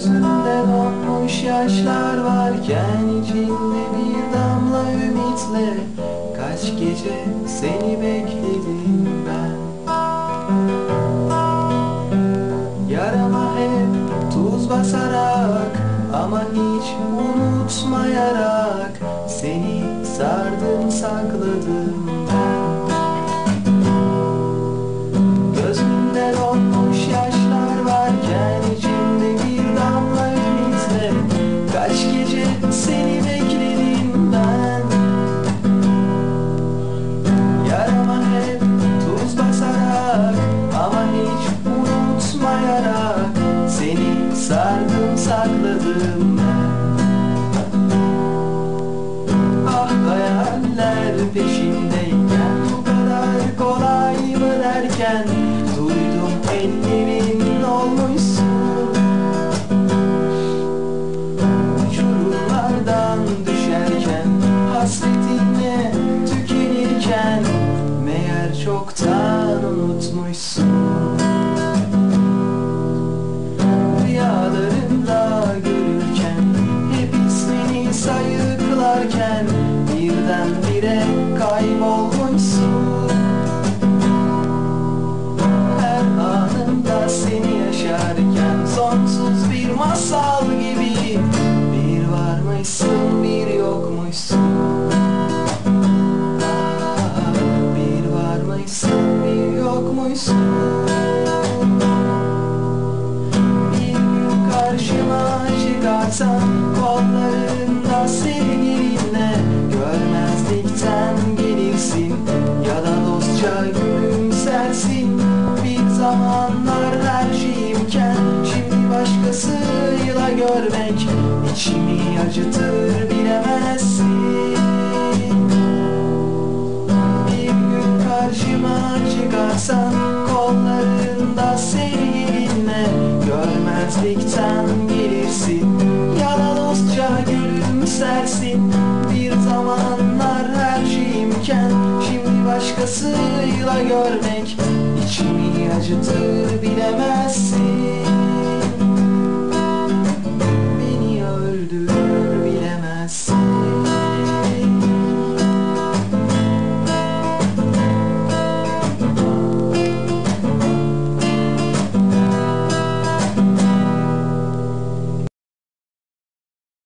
Gözünde donmuş yaşlar varken içinde bir damla ümitle Kaç gece seni bekledim ben. Yarama hep tuz basarak ama hiç unutmayarak Seni sardım sakladım sakladım ben. Ah hayaller peşindeyken bu kadar kolay mı derken Duydum ellerin sayıklarken Birdenbire kaybolmuşsun. Her anında seni yaşarken Sonsuz bir masal gibi Bir varmışsın bir yokmuşsun. Bir varmışsın bir yokmuşsun. Bir gün karşıma çıkarsan gülümsersin Bir zamanlar her şeyimken Şimdi başkasıyla görmek içimi acıtır bilemezsin. Bir gün karşıma çıkarsan Kollarında sevgilinle Görmezlikten gelirsin. Ya da dostça gülümsersin. Bir zamanlar her şeyimken Şimdi başkasıyla görmek içimi acıtır bilemezsin